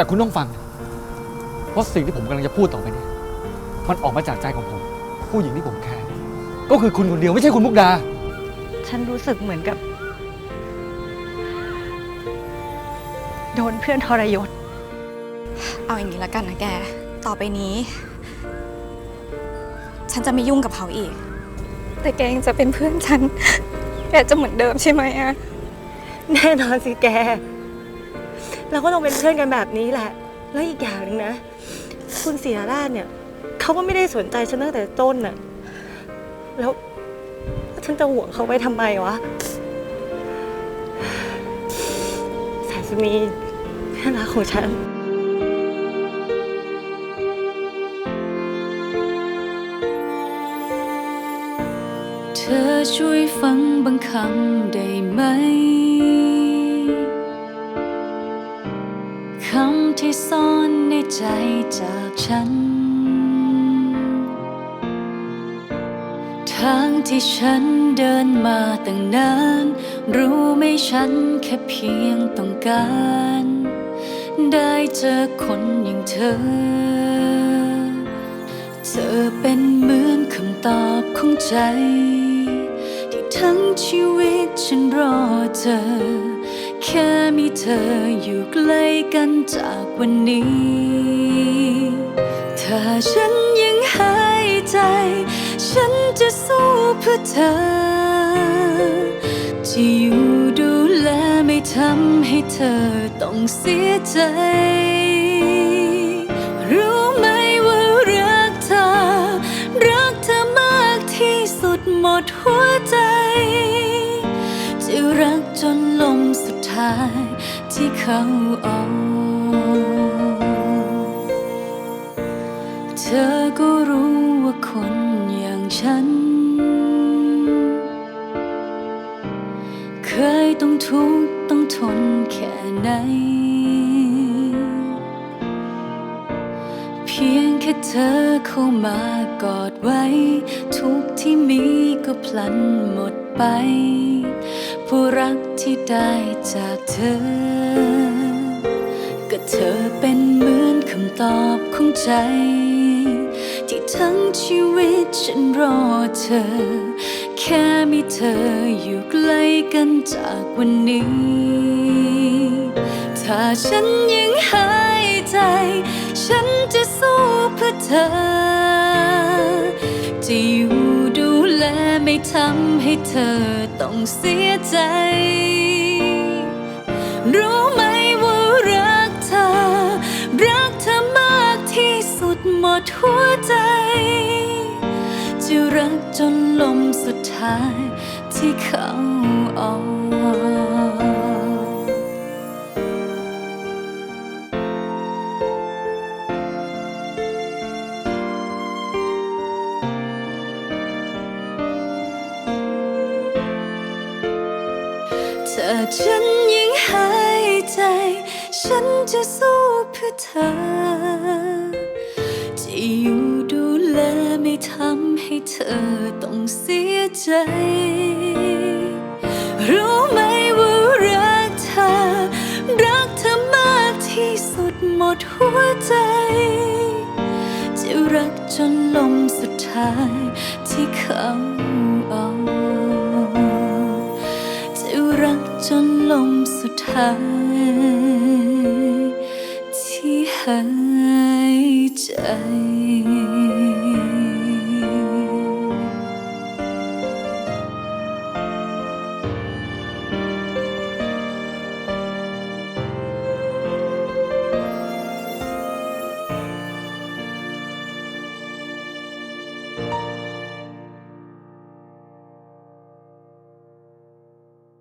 แต่คุณต้องฟังเพราะสิ่งที่ผมกำลังจะพูดต่อไปเนี่ยมันออกมาจากใจของผม ผู้หญิงที่ผมแคร์ก็คือคุณคนเดียวไม่ใช่คุณมุกดา ฉันรู้สึกเหมือนกับ โดนเพื่อนทรยศ เอาอย่างนี้ละกันนะแก ต่อไปนี้ ฉันจะไม่ยุ่งกับเขาอีก แต่แกยังจะเป็นเพื่อนฉัน แกจะเหมือนเดิมใช่ไหมอะ แน่นอนสิแก เราก็ต้องเป็นเพื่อนกันแบบนี้แหละ แล้วอีกอย่างหนึ่งนะ คุณเสียราชเนี่ยเขาก็ไม่ได้สนใจฉันตั้งแต่ต้นน่ะ แล้วฉันจะห่วงเขาไว้ทำไมวะสายสุนีเพื่อนรักของฉัน เธอช่วยฟังบางคำได้ไหม คำที่ซ่อนในใจจากฉัน ทางที่ฉันเดินมาตั้งนาน รู้ไหมฉันแค่เพียงต้องการ ได้เจอคนอย่างเธอ เธอเป็นเหมือนคำตอบของใจ ที่ทั้งชีวิตฉันรอเธอ แค่มีเธออยู่ใกล้กันจากวันนี้ ถ้าฉันยังหายใจ ฉันจะสู้เพื่อเธอ จะอยู่ดูแลไม่ทำให้เธอต้องเสียใจ รู้ไหมว่ารักเธอ รักเธอมากที่สุดหมดหัวใจ จะรักจนลมสุดายที่เขาออกเธอก็รู้ว่าคนอย่างฉัน เคยต้องทุกข์ต้องทนแค่ไหน เพียงแค่เธอเข้ามากอดไว้ ทุกที่มีก็พลันหมดไป กที่ได้จากเธอ ก็เธอเป็นเหมือนคำตอบของใจ ที่ทั้งชีวิตฉันรอเธอ แค่มีเธออยู่ใกล้กันจากวันนี้ ถ้าฉันยังหายใจ ฉันจะสู้เพื่อเธอจะอยู่ ไม่ทำให้เธอต้องเสียใจ รู้ไหมว่ารักเธอ รักเธอมากที่สุดหมดหัวใจ จะรักจนลมสุดท้ายที่เขาออก ถ้าฉันยังหายใจ ฉันจะสู้เพื่อเธอ จะอยู่ดูแลไม่ทำให้เธอต้องเสียใจ รู้ไหมว่ารักเธอ รักเธอมากที่สุดหมดหัวใจ จะรักจนลมสุดท้ายที่เขา สุดท้าย ที่หายใจ